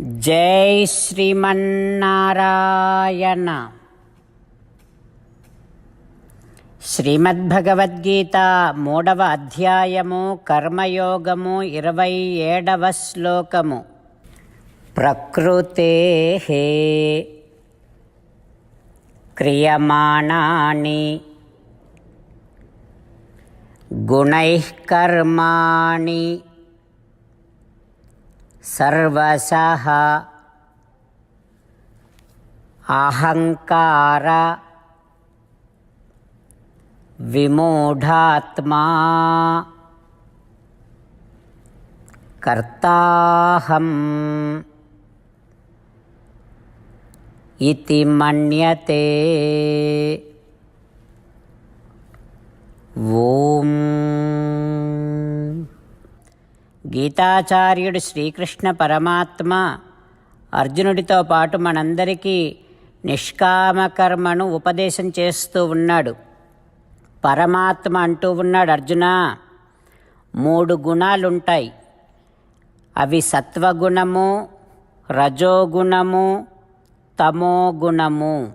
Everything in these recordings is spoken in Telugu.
జై శ్రీమన్నారాయణ. శ్రీమద్భగవద్గీత మూడవ అధ్యాయము కర్మయోగము ఇరవై ఏడవ శ్లోకము. ప్రకృతే క్రియమాణాని. గుణైః కర్మాణి. सर्वशः अहङ्कार विमूढात्मा कर्ताहम् इति मन्यते ॐ గీతాచార్యుడు శ్రీకృష్ణ పరమాత్మ అర్జునుడితో పాటు మనందరికీ నిష్కామకర్మను ఉపదేశం చేస్తూ ఉన్నాడు. పరమాత్మ అంటూ ఉన్నాడు అర్జున మూడు గుణాలుంటాయి. అవి సత్వగుణము రజోగుణము తమోగుణము.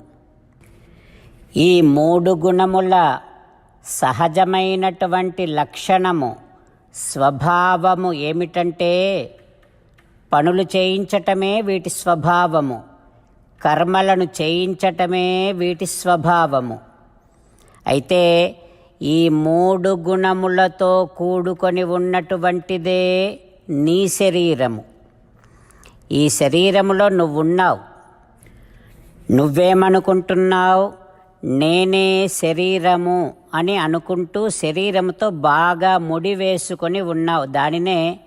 ఈ మూడు గుణముల సహజమైనటువంటి లక్షణము స్వభావము ఏమిటంటే పనులు చేయించటమే వీటి స్వభావము కర్మలను చేయించటమే వీటి స్వభావము. అయితే ఈ మూడు గుణములతో కూడుకొని ఉన్నటువంటిదే నీ శరీరము. ఈ శరీరములో నువ్వున్నావు. నువ్వేమనుకుంటున్నావు? నేనే శరీరము. అని అనుకుంటూ శరీరముతో బాగా ముడి వేసుకొని ఉన్నావు. దానినే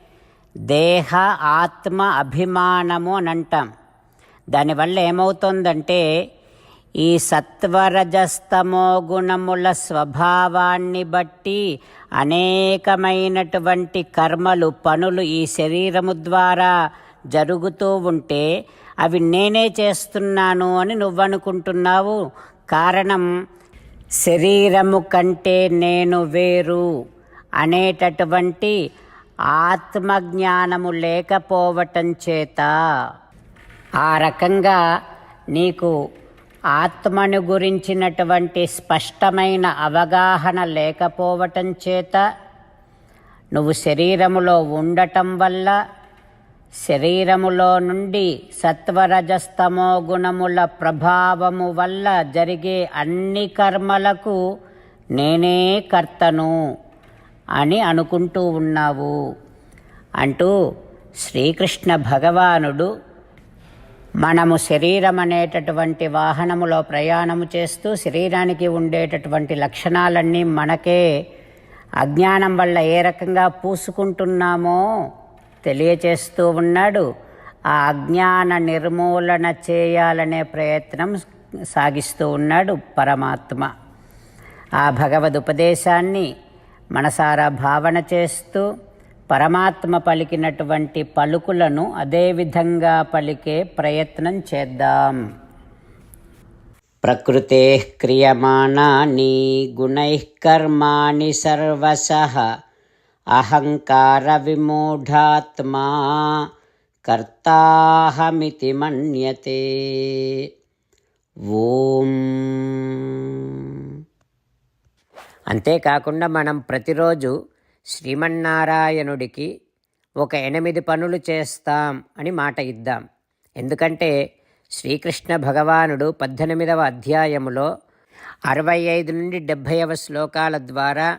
దేహ ఆత్మ అభిమానము అని అంటాం. దానివల్ల ఏమవుతుందంటే ఈ సత్వరజస్తమో గుణముల స్వభావాన్ని బట్టి అనేకమైనటువంటి కర్మలు పనులు ఈ శరీరము ద్వారా జరుగుతూ ఉంటే అవి నేనే చేస్తున్నాను అని నువ్వనుకుంటున్నావు. కారణం శరీరము కంటే నేను వేరు అనేటటువంటి ఆత్మజ్ఞానము లేకపోవటం చేత ఆ రకంగా నీకు ఆత్మను గురించినటువంటి స్పష్టమైన అవగాహన లేకపోవటం చేత నువ్వు శరీరములో ఉండటం వల్ల శరీరములో నుండి సత్వరజస్తమో గుణముల ప్రభావము వల్ల జరిగే అన్ని కర్మలకు నేనే కర్తను అని అనుకుంటూ ఉన్నావు. అంటూ శ్రీకృష్ణ భగవానుడు మనము శరీరం అనేటటువంటి వాహనములో ప్రయాణము చేస్తూ శరీరానికి ఉండేటటువంటి లక్షణాలన్నీ మనకే అజ్ఞానం వల్ల ఏ రకంగా పూసుకుంటున్నామో తెలియచేస్తూ ఉన్నాడు. ఆ అజ్ఞాన నిర్మూలన చేయాలనే ప్రయత్నం సాగిస్తూ ఉన్నాడు పరమాత్మ. ఆ భగవద్ ఉపదేశాన్ని మనసారా భావన చేస్తూ పరమాత్మ పలికినటువంటి పలుకులను అదేవిధంగా పలికే ప్రయత్నం చేద్దాం. ప్రకృతే క్రియమాణాని గుణైః కర్మాణి సర్వశః అహంకార విమూఢాత్మా కర్తాహమితి మన్యతే. ఓం. అంతేకాకుండా మనం ప్రతిరోజు శ్రీమన్నారాయణుడికి ఒక ఎనిమిది పనులు చేస్తాం అని మాట ఇద్దాం. ఎందుకంటే శ్రీకృష్ణ భగవానుడు పద్దెనిమిదవ అధ్యాయములో అరవై ఐదు నుండి డెబ్భైవ శ్లోకాల ద్వారా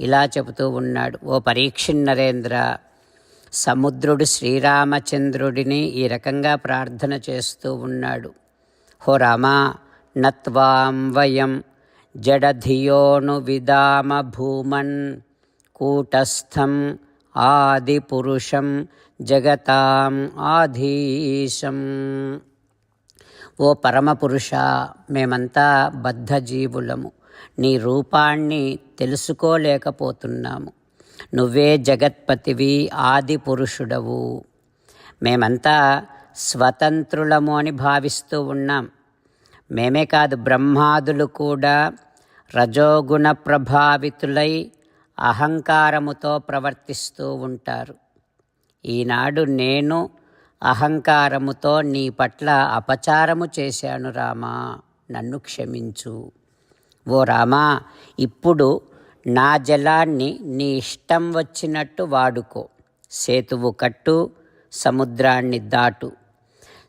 ఇలా చెబుతూ ఉన్నాడు ఓ పరీక్షిన్నరేంద్ర సముద్రుడు శ్రీరామచంద్రుడిని ఈ రకంగా ప్రార్థన చేస్తూ ఉన్నాడు. హో రామా నత్వాం వయం జడధియోను విదామ భూమన్ కూటస్థం ఆదిపురుషం జగతాం ఆధీశం. ఓ పరమపురుష మేమంతా బద్ధజీవులము. నీ రూపాన్ని తెలుసుకోలేకపోతున్నాము. నువ్వే జగత్పతివి ఆది పురుషుడవు మేమంతా స్వతంత్రులము అని భావిస్తూ ఉన్నాం. మేమే కాదు బ్రహ్మాదులు కూడా రజోగుణ ప్రభావితులై అహంకారముతో ప్రవర్తిస్తూ ఉంటారు. ఈనాడు నేను అహంకారముతో నీ పట్ల అపచారము చేశాను రామా. నన్ను క్షమించు. ఓ రామా ఇప్పుడు నా జలాన్ని నీ ఇష్టం వచ్చినట్టు వాడుకో. సేతువు కట్టు సముద్రాన్ని దాటు.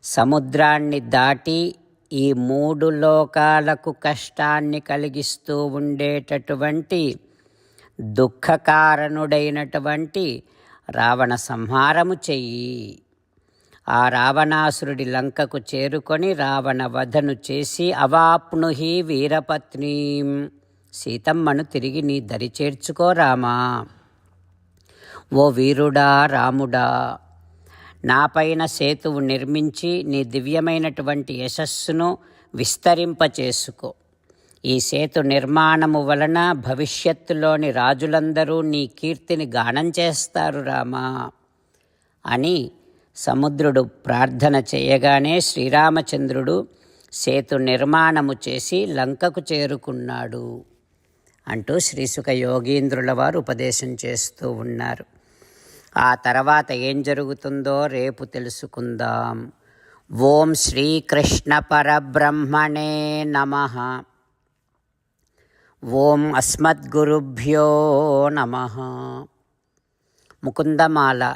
సముద్రాన్ని దాటి ఈ మూడు లోకాలకు కష్టాన్ని కలిగిస్తూ ఉండేటటువంటి దుఃఖకారణుడైనటువంటి రావణ సంహారము చెయ్యి. ఆ రావణాసురుడి లంకకు చేరుకొని రావణ వధను చేసి అవాప్నుహి వీరపత్నీం సీతమ్మను తిరిగి నీ దరి చేర్చుకో రామా. ఓ వీరుడా రాముడా నాపైన సేతువు నిర్మించి నీ దివ్యమైనటువంటి యశస్సును విస్తరింపచేసుకో. ఈ సేతు నిర్మాణము వలన భవిష్యత్తులోని రాజులందరూ నీ కీర్తిని గానం చేస్తారు రామా అని సముద్రుడు ప్రార్థన చేయగానే శ్రీరామచంద్రుడు సేతు నిర్మాణము చేసి లంకకు చేరుకున్నాడు అంటూ శ్రీసుఖ యోగీంద్రుల వారు ఉపదేశం చేస్తూ ఉన్నారు. ఆ తర్వాత ఏం జరుగుతుందో రేపు తెలుసుకుందాం. ఓం శ్రీకృష్ణ పరబ్రహ్మణే నమ. ఓం అస్మద్గురుభ్యో నమ. ముకుందమాల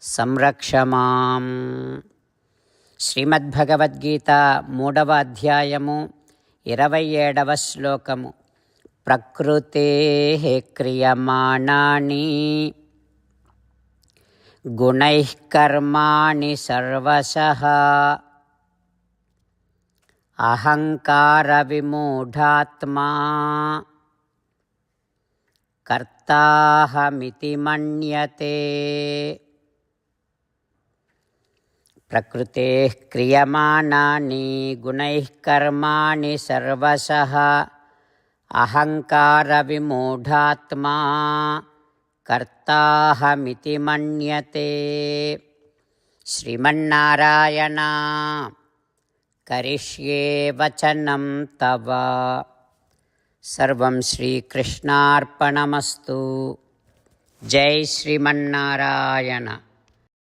సంరక్ష మాం. శ్రీమద్భగవద్గీత మూడవ అధ్యాయము ఇరవై ఏడవ శ్లోకము. ప్రకృతే క్రియమాణాని. గుణైః కర్మాణి అహంకార విమూఢాత్మా. కర్తాహమితి మన్యతే. ప్రకృతే క్రియమాణాని గుణైః కర్మాణి అహంకార విమూఢాత్మా కర్తాహమితి మన్యతే శ్రీమన్నారాయణ కరిష్యే వచనం తవ సర్వం శ్రీకృష్ణార్పణమస్తు జై శ్రీమన్నారాయణ